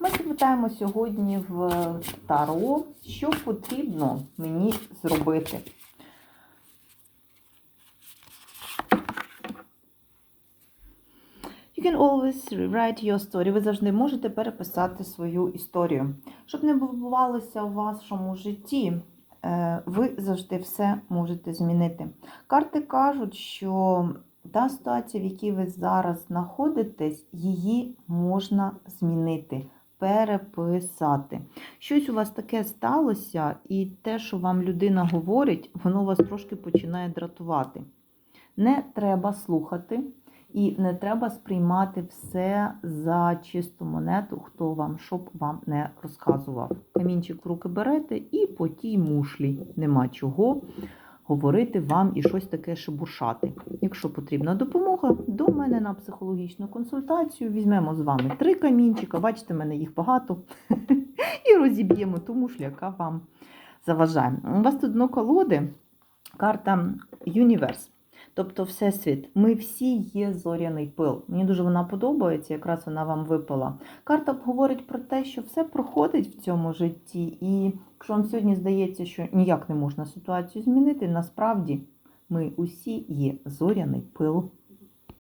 Ми запитаємо сьогодні в Таро, що потрібно мені зробити. You can always rewrite your story. Ви завжди можете переписати свою історію. Щоб не відбувалося у вашому житті, е, ви завжди все можете змінити. Карти кажуть, що та ситуація, в якій ви зараз знаходитесь, її можна змінити, переписати. Щось у вас таке сталося, і те, що вам людина говорить, воно вас трошки починає дратувати. Не треба слухати. І не треба сприймати все за чисту монету, хто вам щоб вам не розказував. Камінчик в руки берете і по тій мушлі нема чого говорити вам і щось таке шебуршати. Якщо потрібна допомога, до мене на психологічну консультацію візьмемо з вами три камінчика, бачите, в мене їх багато, і розіб'ємо тому шляка вам заважає. У вас тут дно колоди, карта Юніверс. Тобто Всесвіт, ми всі є зоряний пил. Мені дуже вона подобається, якраз вона вам випала. Карта говорить про те, що все проходить в цьому житті, і якщо вам сьогодні здається, що ніяк не можна ситуацію змінити, насправді ми усі є зоряний пил.